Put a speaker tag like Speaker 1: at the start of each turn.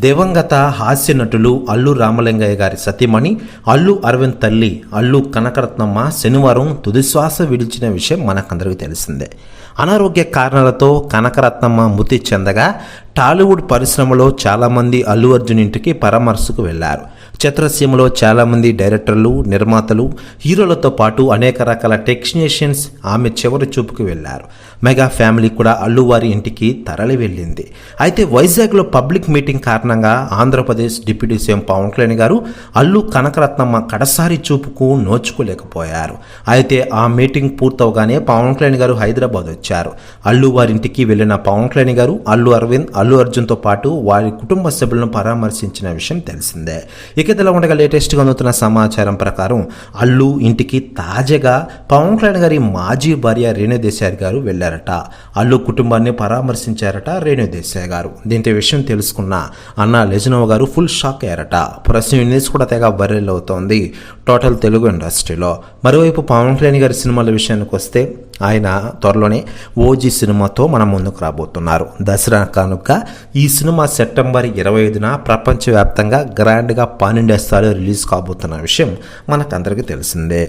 Speaker 1: దివంగత హాస్య నటులు అల్లు రామలింగయ్య గారి సతీమణి అల్లు అరవింద్ తల్లి అల్లు కనకరత్నమ్మ శనివారం తుదిశ్వాస విడిచిన విషయం మనకందరికీ తెలిసిందే. అనారోగ్య కారణాలతో కనకరత్నమ్మ మృతి చెందగా టాలీవుడ్ పరిశ్రమలో చాలామంది అల్లు అర్జున్ ఇంటికి పరామర్శకు వెళ్ళారు. చిత్రసీమలో చాలామంది డైరెక్టర్లు నిర్మాతలు హీరోలతో పాటు అనేక రకాల టెక్నీషియన్స్ ఆమె చివరి చూపుకు వెళ్ళారు. మెగా ఫ్యామిలీ కూడా అల్లు వారి ఇంటికి తరలి వెళ్ళింది. అయితే వైజాగ్లో పబ్లిక్ మీటింగ్ కారణంగా ఆంధ్రప్రదేశ్ డిప్యూటీ సీఎం పవన్ కళ్యాణ్ గారు అల్లు కనకరత్నమ్మ కడసారి చూపుకు నోచుకోలేకపోయారు. అయితే ఆ మీటింగ్ పూర్తవగానే పవన్ కళ్యాణ్ గారు హైదరాబాద్ వచ్చారు. అల్లు వారింటికి వెళ్ళిన పవన్ కళ్యాణ్ గారు అల్లు అరవింద్ అల్లు అర్జున్తో పాటు వారి కుటుంబ సభ్యులను పరామర్శించిన విషయం తెలిసిందే. ఇక ఇదిలా ఉండగా లేటెస్ట్గా అందుతున్న సమాచారం ప్రకారం అల్లు ఇంటికి తాజాగా పవన్ కళ్యాణ్ గారి మాజీ భార్య రేణుదేశాయ్ గారు వెళ్ళారట. అల్లు కుటుంబాన్ని పరామర్శించారట రేణుదేశాయ్ గారు. దీంతో విషయం తెలుసుకున్న అన్న లెజనోవ్ గారు ఫుల్ షాక్ అయ్యారట. ప్రస్తుతం న్యూస్ కూడా తెగ వైరల్ అవుతోంది. టోటల్ తెలుగు ఇండస్ట్రీలో. మరోవైపు పవన్ కళ్యాణ్ గారి సినిమాల విషయానికి వస్తే ఆయన త్వరలోనే ఓజీ సినిమాతో మనం ముందుకు రాబోతున్నారు. దసరా కానుక ఈ సినిమా సెప్టెంబర్ ఇరవై ఐదున ప్రపంచవ్యాప్తంగా గ్రాండ్గా పన్నెండేస్తాలు రిలీజ్ కాబోతున్న విషయం మనకందరికీ తెలిసిందే.